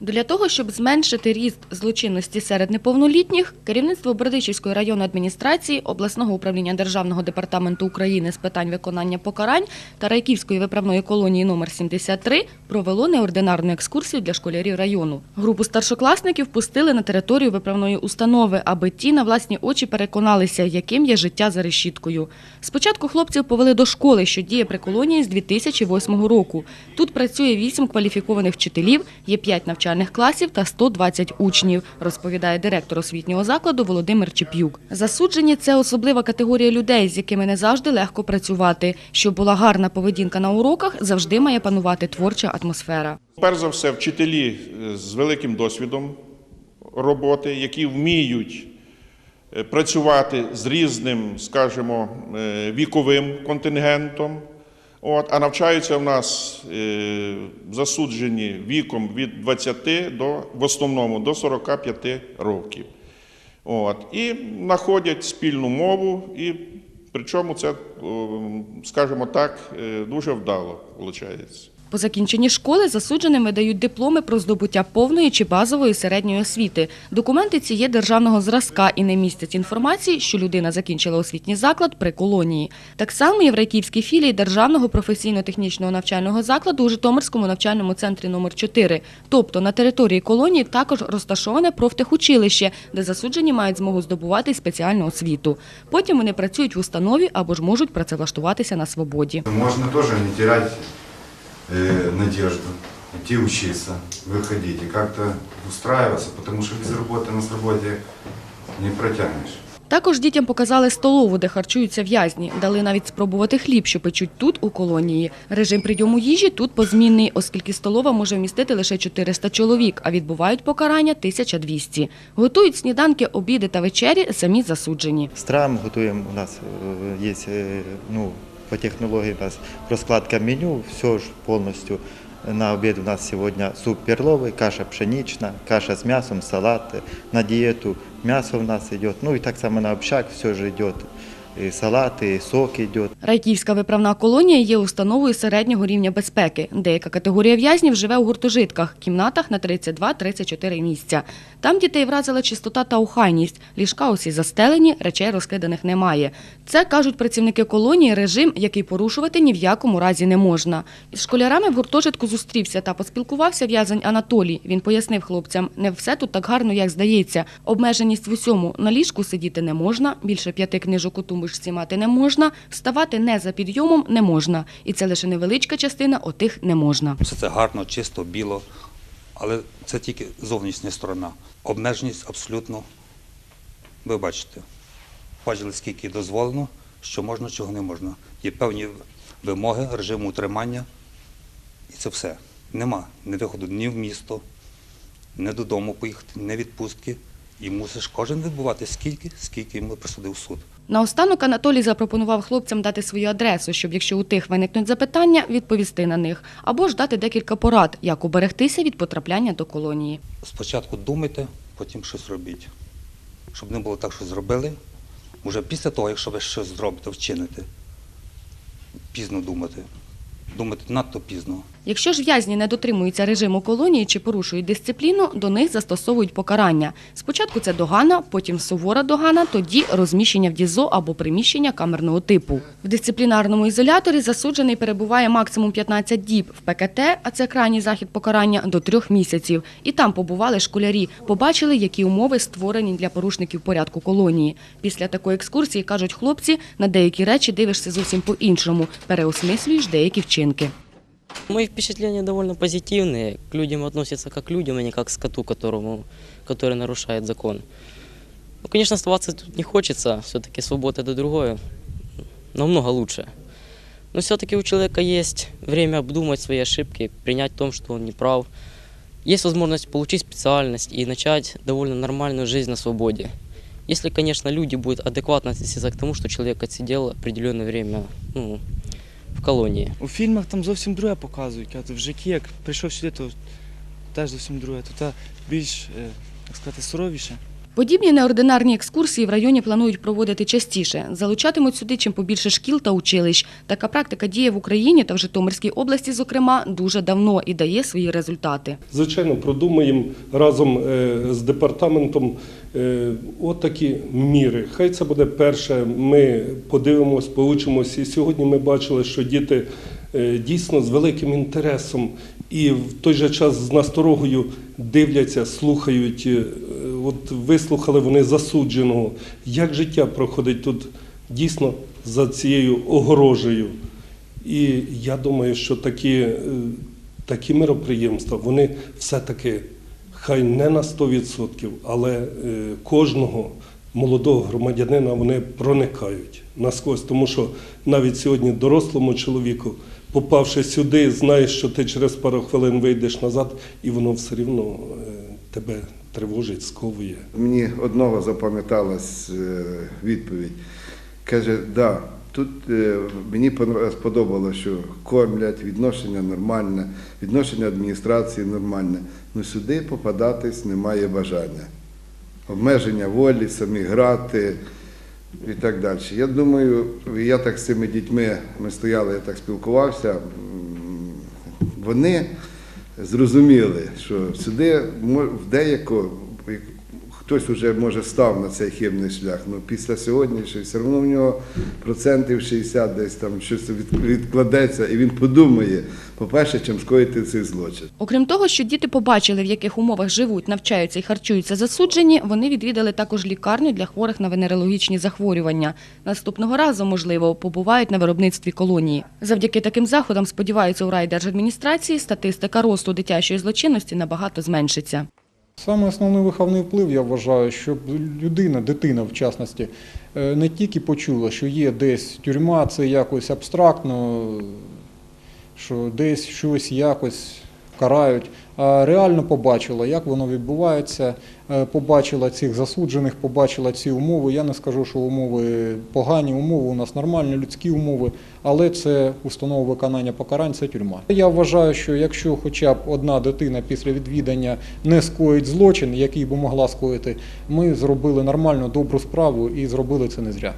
Для того, щоб зменшити ріст злочинності серед неповнолітніх, керівництво Бердичівської районної адміністрації, обласного управління Державного департаменту України з питань виконання покарань та Райківської виправної колонії номер 73 провело неординарну екскурсію для школярів району. Групу старшокласників пустили на територію виправної установи, аби ті на власні очі переконалися, яким є життя за решіткою. Спочатку хлопців повели до школи, що діє при колонії з 2008 року. Тут працює 8 кваліфікованих вчителів, є 5 навчальних класів та 120 учнів, розповідає директор освітнього закладу Володимир Чеп'юк. Засуджені це особлива категорія людей, з якими не завжди легко працювати. Щоб була гарна поведінка на уроках, завжди має панувати творча атмосфера. Перш за все, вчителі е, з великим досвідом роботи, які вміють е, працювати з різним, скажімо, е, віковим контингентом. От, а навчаються в нас е, засуджені віком від 20 до в основному до 45 років. От, і знаходять спільну мову, і причому це, скажімо так, е, дуже вдало виходить. По закінченні школи засудженим видають дипломи про здобуття повної чи базової середньої освіти. Документи ці є державного зразка і не містять інформації, що людина закінчила освітній заклад при колонії. Так само є в Райківській філії Державного професійно-технічного навчального закладу у Житомирському навчальному центрі номер 4 Тобто на території колонії також розташоване профтехучилище, де засуджені мають змогу здобувати спеціальну освіту. Потім вони працюють в установі або ж можуть працевлаштуватися на свободі. Можно тоже не терять э, надежду, идти учиться, выходить и как-то устраиваться, потому что без работы на свободе не протянешь. Також дітям показали столову, де харчуються в'язні. Дали навіть спробувати хліб, що печуть тут, у колонії. Режим прийому їжі тут позмінний, оскільки столова може вмістити лише 400 чоловік, а відбувають покарання 1200. Готують сніданки, обіди та вечері самі засуджені. Стравам готуємо. У нас е, є е, ну, по технології у нас розкладка меню, все ж повністю. На обід у нас сьогодні суп перловий, каша пшенична, каша з м'ясом, салат. На дієту м'ясо у нас йде. Ну і так само на общак все ж йде. І салат, і сок йде. Райківська виправна колонія є установою середнього рівня безпеки. Деяка категорія в'язнів живе у гуртожитках, кімнатах на 32-34 місця. Там дітей вразила чистота та охайність. Ліжка усі застелені, речей розкиданих немає. Це, кажуть працівники колонії, режим, який порушувати ні в якому разі не можна. Із школярами в гуртожитку зустрівся та поспілкувався в'язень Анатолій. Він пояснив хлопцям, не все тут так гарно, як здається. Обмеженість в усьому. На ліжку сидіти не можна, більше п'яти книжок у тумбочці мати не можна, вставати не за підйомом не можна. І це лише невеличка частина отих не можна. Все це гарно, чисто, біло, але це тільки зовнішня сторона. Обмеженість абсолютно, ви бачите, бачили, скільки дозволено, що можна, чого не можна. Є певні вимоги режиму утримання, і це все. Нема ні виходу ні в місто, ні додому поїхати, ні відпустки. І мусиш кожен відбувати скільки, скільки йому присудив суд. Наостанок Анатолій запропонував хлопцям дати свою адресу, щоб якщо у тих виникнуть запитання, відповісти на них, або ж дати декілька порад, як уберегтися від потрапляння до колонії. Спочатку думайте, потім щось робіть. Щоб не було так, що зробили. Уже після того, якщо ви щось зробите, вчините, пізно думати. Думати надто пізно. Якщо ж в'язні не дотримуються режиму колонії чи порушують дисципліну, до них застосовують покарання. Спочатку це догана, потім сувора догана, тоді розміщення в ДІЗО або приміщення камерного типу. В дисциплінарному ізоляторі засуджений перебуває максимум 15 діб, в ПКТ, а це крайній захід покарання, до трьох місяців. І там побували школярі, побачили, які умови створені для порушників порядку колонії. Після такої екскурсії, кажуть хлопці, на деякі речі дивишся зовсім по-іншому, переосмислюєш деякі вчинки. Мои впечатления довольно позитивные. К людям относятся как к людям, а не как к скоту, которому, который нарушает закон. Ну, конечно, оставаться тут не хочется, все-таки свобода это другое, намного лучше. Но все-таки у человека есть время обдумать свои ошибки, принять в том, что он не прав. Есть возможность получить специальность и начать довольно нормальную жизнь на свободе. Если, конечно, люди будут адекватно относиться к тому, что человек отсидел определенное время ну, в колонії. У фільмах там зовсім друге показують, а то в житті, як прийшов сюди, то теж зовсім друге. Тут більш, е, як сказати, суровіше. Подібні неординарні екскурсії в районі планують проводити частіше. Залучатимуть сюди чим побільше шкіл та училищ. Така практика діє в Україні та в Житомирській області, зокрема, дуже давно і дає свої результати. Звичайно, продумаємо разом е, з департаментом е, отакі міри. Хай це буде перше. Ми подивимось, поучимось. І сьогодні ми бачили, що діти е, дійсно з великим інтересом і в той же час з насторогою дивляться, слухають. От вислухали вони засудженого, як життя проходить тут дійсно за цією огорожею. І я думаю, що такі, е, такі мироприємства, вони все-таки хай не на 100%, але е, кожного молодого громадянина вони проникають насквозь. Тому що навіть сьогодні дорослому чоловіку, попавши сюди, знаєш, що ти через пару хвилин вийдеш назад, і воно все рівно е, тебе тривожить, сковує. Мені одного запам'яталась е, відповідь. Каже, да, тут е, мені сподобалося, що кормлять, відношення нормальне, відношення адміністрації нормальне. Ну сюди попадатись немає бажання. Обмеження волі, самі грати і так далі. Я думаю, я так з цими дітьми, ми стояли, я так спілкувався, вони зрозуміли, що сюди в деяко як хтось вже може став на цей хибний шлях. Ну після сьогоднішнього все одно в нього процентів 60 десь там щось відкладеться, і він подумає, по-перше, чим скоїти цей злочин. Окрім того, що діти побачили, в яких умовах живуть, навчаються і харчуються засуджені, вони відвідали також лікарню для хворих на венерологічні захворювання. Наступного разу, можливо, побувають на виробництві колонії. Завдяки таким заходам, сподіваються у райдержадміністрації, статистика росту дитячої злочинності набагато зменшиться. Саме основний виховний вплив, я вважаю, щоб людина, дитина в частності, е, не тільки почула, що є десь тюрма, це якось абстрактно, що десь щось якось карають, а реально побачила, як воно відбувається, е, побачила цих засуджених, побачила ці умови. Я не скажу, що умови погані, умови у нас нормальні, людські умови, але це установа виконання покарань, це тюрма. Я вважаю, що якщо хоча б одна дитина після відвідання не скоїть злочин, який би могла скоїти, ми зробили нормальну добру справу і зробили це не зря.